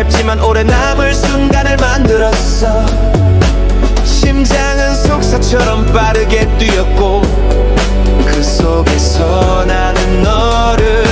짧지만 오래 남을 순간을 만들었어. 심장은 속사처럼 빠르게 뛰었고 그 속에서 나는 너를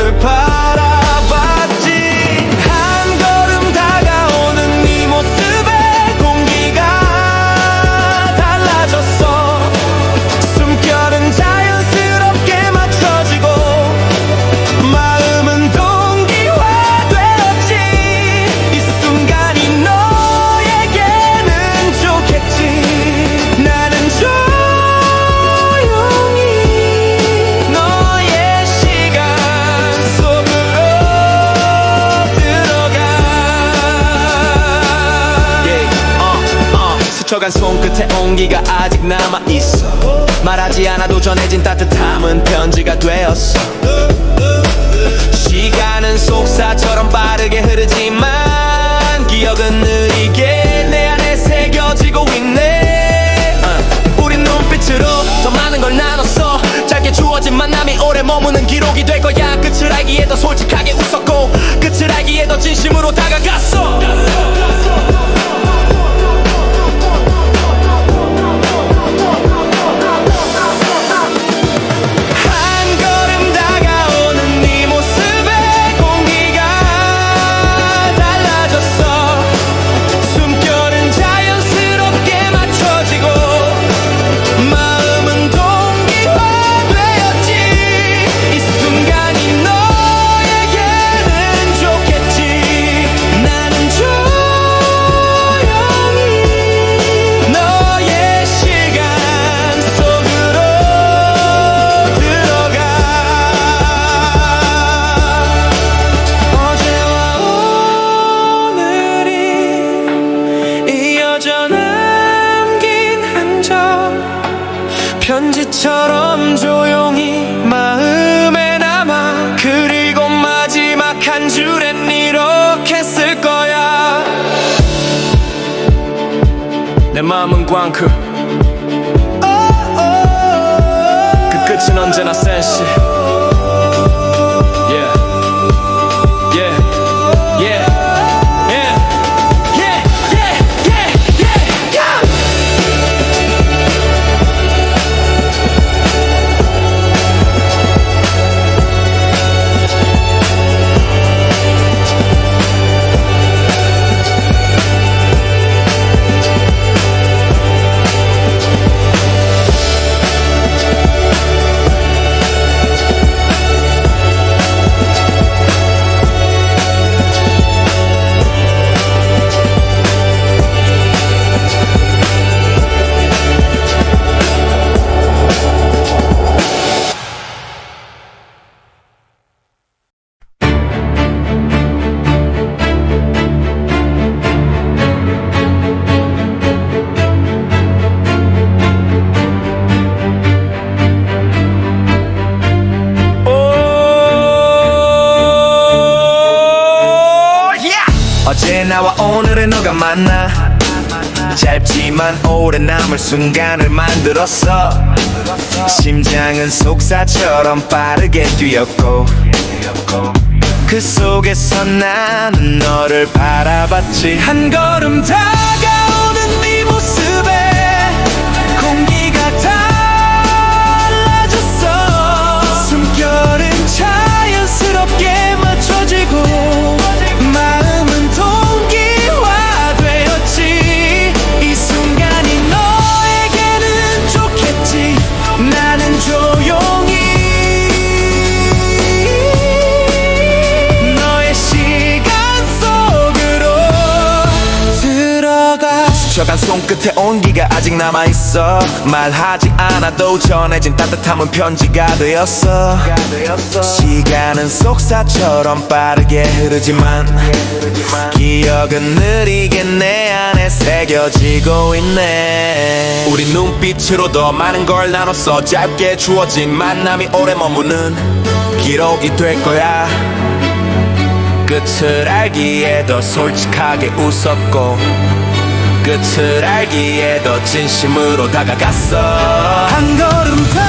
스쳐간 손끝에 온기가 아직 남아있어. 말하지 않아도 전해진 따뜻함은 편지가 되었어. 시간은 속사처럼 빠르게 흐르지만 기억은 느리게 내 안에 새겨지고 있네. 어, 우린 눈빛으로 더 많은 걸 나눴어. 짧게 주어진 만남이 오래 머무는 기록이 될 거야. 끝을 알기에 더 솔직하게 웃었고 끝을 알기에 더 진심으로 다가갔어 내 마음은 광크. 그 끝은 언제나 센시 나와 오늘의 너가 만나? 짧지만 오래 남을 순간을 만들었어. 심장은 속사처럼 빠르게 뛰었고 그 속에서 나는 너를 바라봤지. 한 걸음 다가 스쳐간 손끝에 온기가 아직 남아있어. 말하지 않아도 전해진 따뜻함은 편지가 되었어. 시간은 속사처럼 빠르게 흐르지만 기억은 느리게 내 안에 새겨지고 있네. 우리 눈빛으로 더 많은 걸 나눴어 짧게 주어진 만남이 오래 머무는 기록이 될 거야. 끝을 알기에 더 솔직하게 웃었고 끝을 알기에 더 진심으로 다가갔어. 한 걸음 다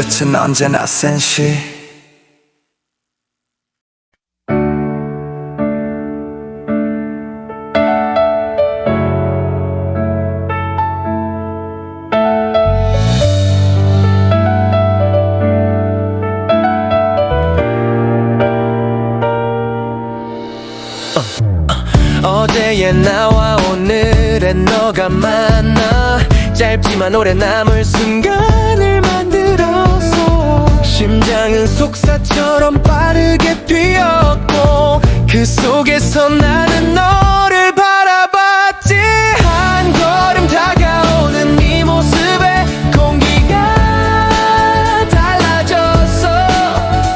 끝은 언제나 센시. 어제의 나와 오늘의 너가 만나. 짧지만 오래 남을 순간 속사처럼 빠르게 뛰었고 그 속에서 나는 너를 바라봤지. 한 걸음 다가오는 네 모습에 공기가 달라졌어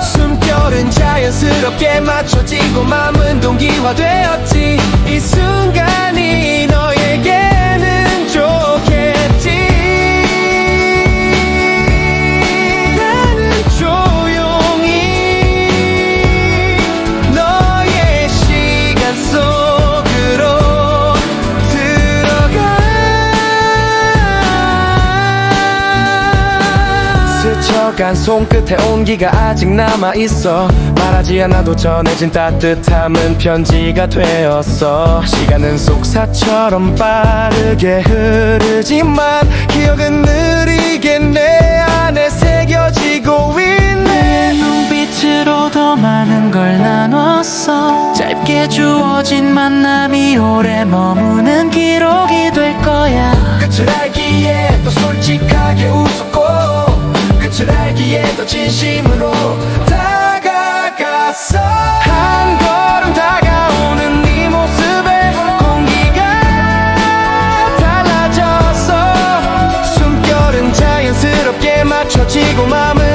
숨결은 자연스럽게 맞춰지고 마음은 동기화 되었 스쳐간 손끝에 온기가 아직 남아있어. 말하지 않아도 전해진 따뜻함은 편지가 되었어. 시간은 속사처럼 빠르게 흐르지만 기억은 느리게 내 안에 새겨지고 있네. 눈빛으로 더 많은 걸 나눴어. 짧게 주어진 만남이 오래 머무는 기록이 될 거야. 끝을 알기에 또 솔직하게 웃었고 끝을 알기에 더 진심으로 다가갔어 한 걸음 다가오는 네 모습에 공기가 달라졌어 숨결은 자연스럽게 맞춰지고 마음은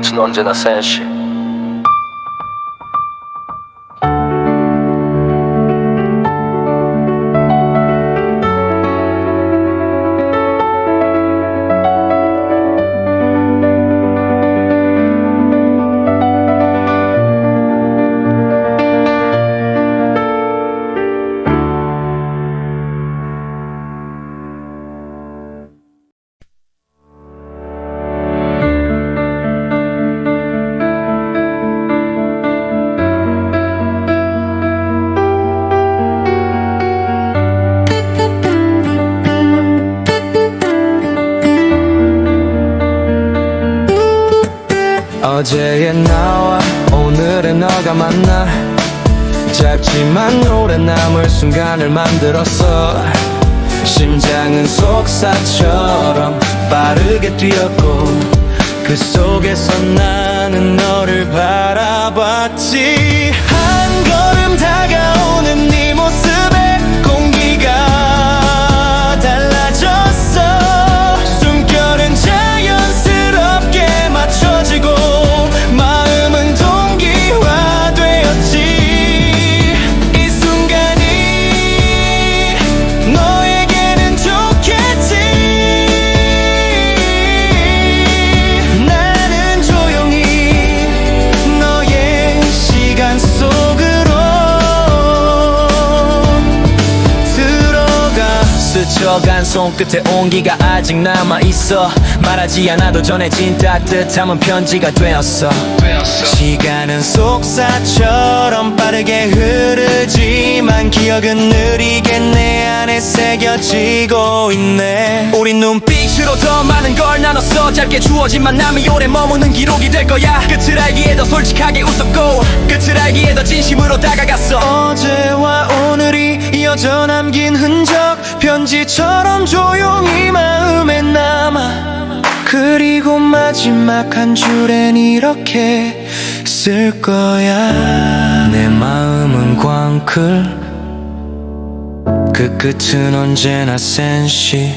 광클 그끝 어제의 나와 오늘의 너가 만나 짧지만 오래 남을 순간을 만들었어. 심장은 속사처럼 빠르게 뛰었고 그 속에서 나는 너를 바라봤지. 한걸 손끝에 온기가 아직 남아있어. 말하지 않아도 전해진 따뜻함은 편지가 되었어. 시간은 속사처럼 빠르게 흐르지만 기억은 느리게 내 안에 새겨지고 있네. 우린 눈빛으로 더 많은 걸 나눴어. 짧게 주어진 만남이 오래 머무는 기록이 될 거야. 끝을 알기에 더 솔직하게 웃었고 끝을 알기에 더 진심으로 다가갔어. 어제와 오늘이 이어져 남긴 흔적 편지처럼 조용히 마음에 남아. 그리고 마지막 한 줄엔 이렇게 쓸 거야. 내 마음은 광 엉클. 그 끝은 언제나 센시